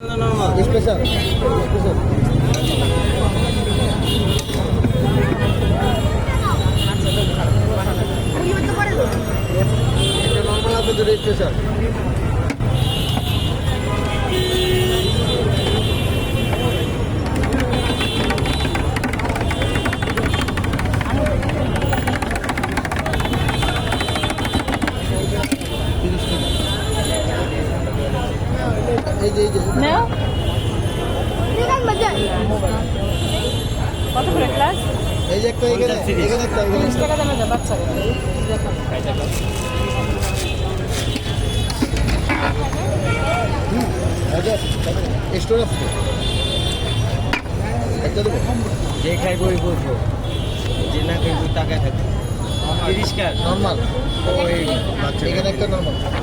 Special special একটা normal আছে special এই যে এই যে। নাও কত করে ক্লাস এই যে একটা এখানে এখানে একটা এখানে তিরিশ একটা। টাকা দামে দেয় বাচ্চাকে দেখো স্টোর আছে? একটা দেবো? যে খাইব ওই বলব যে না খাইব টাকায় থাকবে। পরিষ্কার নর্মাল ওই এখানে একটা নর্মাল টাকা